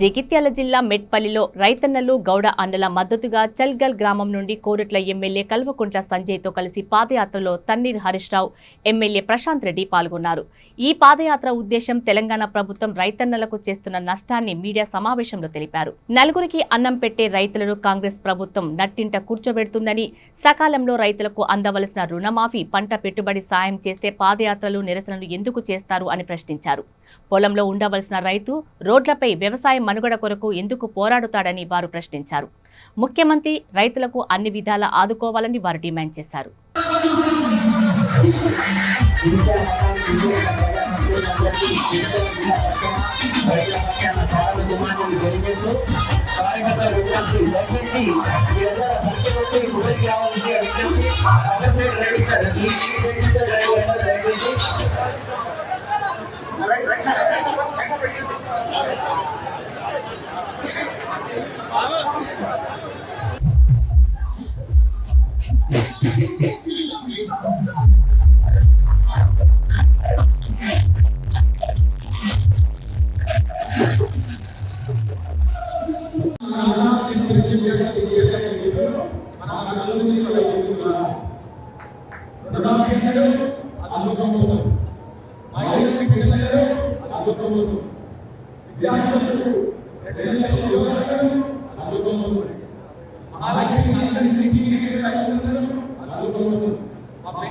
జగిత్యాల జిల్లా మెట్పల్లిలో రైతన్నలు గౌడ అన్నల మద్దతుగా చల్గల్ గ్రామం నుండి కోరుట్ల ఎమ్మెల్యే కల్వకుంట్ల సంజయ్తో కలిసి పాదయాత్రలో తన్నీర్ హరీష్ రావు ఎమ్మెల్యే ప్రశాంత్ రెడ్డి పాల్గొన్నారు. ఈ పాదయాత్ర ఉద్దేశం తెలంగాణ ప్రభుత్వం రైతన్నలకు చేస్తున్న నష్టాన్ని మీడియా సమావేశంలో తెలిపారు. నలుగురికి అన్నం పెట్టే రైతులను కాంగ్రెస్ ప్రభుత్వం నట్టింట కూర్చోబెడుతుందని సకాలంలో రైతులకు అందవలసిన రుణమాఫీ పంట పెట్టుబడి సాయం చేస్తే పాదయాత్రలు నిరసనలు ఎందుకు చేస్తారు అని ప్రశ్నించారు. పొలంలో ఉండవలసిన రైతు రోడ్లపై వ్యవసాయ మనుగడ కొరకు ఎందుకు పోరాడుతాడని వారు ప్రశ్నించారు. ముఖ్యమంత్రి రైతులకు అన్ని విధాలా ఆదుకోవాలని వారు డిమాండ్ చేశారు. విద్యార్థులకు రెండు లక్షల యువకులకు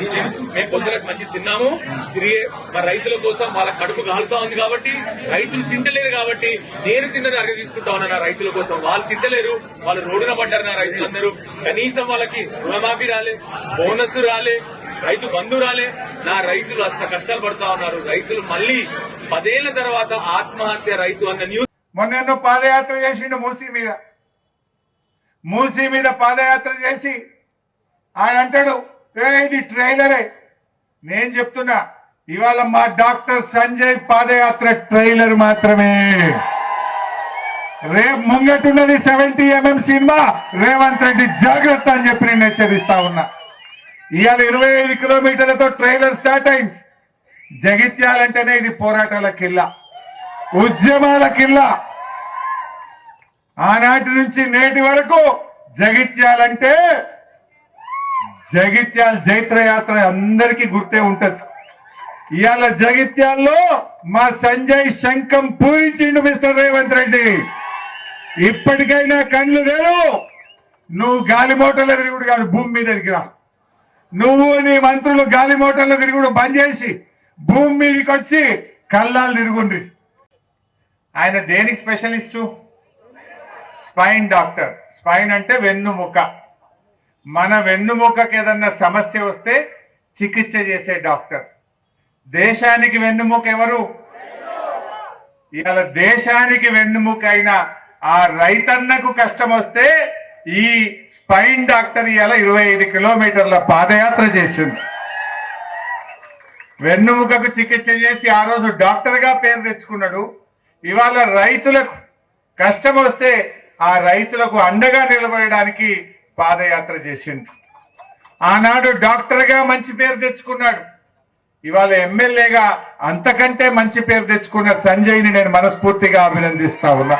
మంచి మేము పొద్దునకు మంచి తిన్నాము. తిరిగి మా రైతుల కోసం వాళ్ళ కడుపు కాలుతా ఉంది కాబట్టి రైతులు తింటలేరు కాబట్టి నేను తిన్నది అరగ తీసుకుంటా ఉన్నా రైతుల కోసం. వాళ్ళు తింటలేరు. వాళ్ళు రోడ్డున పడ్డారు నా రైతులందరూ. కనీసం వాళ్ళకి రుణమాఫీ రాలే బోనస్ రాలే రైతు బంధు రాలే. నా రైతులు అష్ట కష్టాలు పడతా ఉన్నారు. రైతులు మళ్ళీ పదేళ్ళ తర్వాత ఆత్మహత్య రైతు అన్న న్యూస్ మొన్న పాదయాత్ర చేసిండు మూసీ మీద. మూసీ మీద పాదయాత్ర చేసి ఆయన అంటాడు ఏ ఇది ట్రైలరే. నేను చెప్తున్నా ఇవాళ మా డాక్టర్ సంజయ్ పాదయాత్ర ట్రైలర్ మాత్రమే. రేపు ముంగటున్నది seventy MM cinema Revanth Reddy జాగ్రత్త అని చెప్పి నేను హెచ్చరిస్తా ఉన్నా. ఇవాళ ఇరవై ఐదు కిలోమీటర్లతో ట్రైలర్ స్టార్ట్ అయింది. జగిత్యాలంటేనే ఇది పోరాటాల కిల్ల ఉద్యమాల కిల్లా. ఆనాటి నుంచి నేటి వరకు జగిత్యాలంటే జగిత్యాల జైత్ర యాత్ర అందరికీ గుర్తే ఉంటది. ఇవాళ జగిత్యాల్లో మా సంజయ్ శంఖం పూరించిండు మిస్టర్ రేవంత్ రెడ్డి. ఇప్పటికైనా కళ్ళు లేరు నువ్వు గాలి మోటార్ల తిరుగుడు కాదు భూమి మీద రా. నువ్వు నీ మంత్రులు గాలి మోటార్ల తిరుగుడు బంద్ చేసి భూమి మీదకి వచ్చి కళ్ళాలు తిరుగుండ్రి. ఆయన దేనికి స్పెషలిస్టు? Spine doctor. స్పైన్ అంటే వెన్ను ముక్క. మన వెన్నుముకకి ఏదన్నా సమస్య వస్తే చికిత్స చేసే డాక్టర్. దేశానికి వెన్నుముక ఎవరు? ఇవాళ దేశానికి వెన్నుముక అయిన ఆ రైతన్నకు కష్టం వస్తే ఈ స్పైన్ డాక్టర్ ఇవాళ ఇరవై ఐదు కిలోమీటర్ల పాదయాత్ర చేసింది. వెన్నుముకకు చికిత్స చేసి ఆ రోజు డాక్టర్గా పేరు తెచ్చుకున్నాడు. ఇవాళ రైతులకు కష్టం వస్తే ఆ రైతులకు అండగా నిలబడడానికి పాదయాత్ర చేసిండు. ఆనాడు డాక్టర్గా మంచి పేరు తెచ్చుకున్నాడు. ఇవాళ ఎమ్మెల్యేగా అంతకంటే మంచి పేరు తెచ్చుకున్న సంజయ్ని నేను మనస్ఫూర్తిగా అభినందిస్తా ఉన్నా.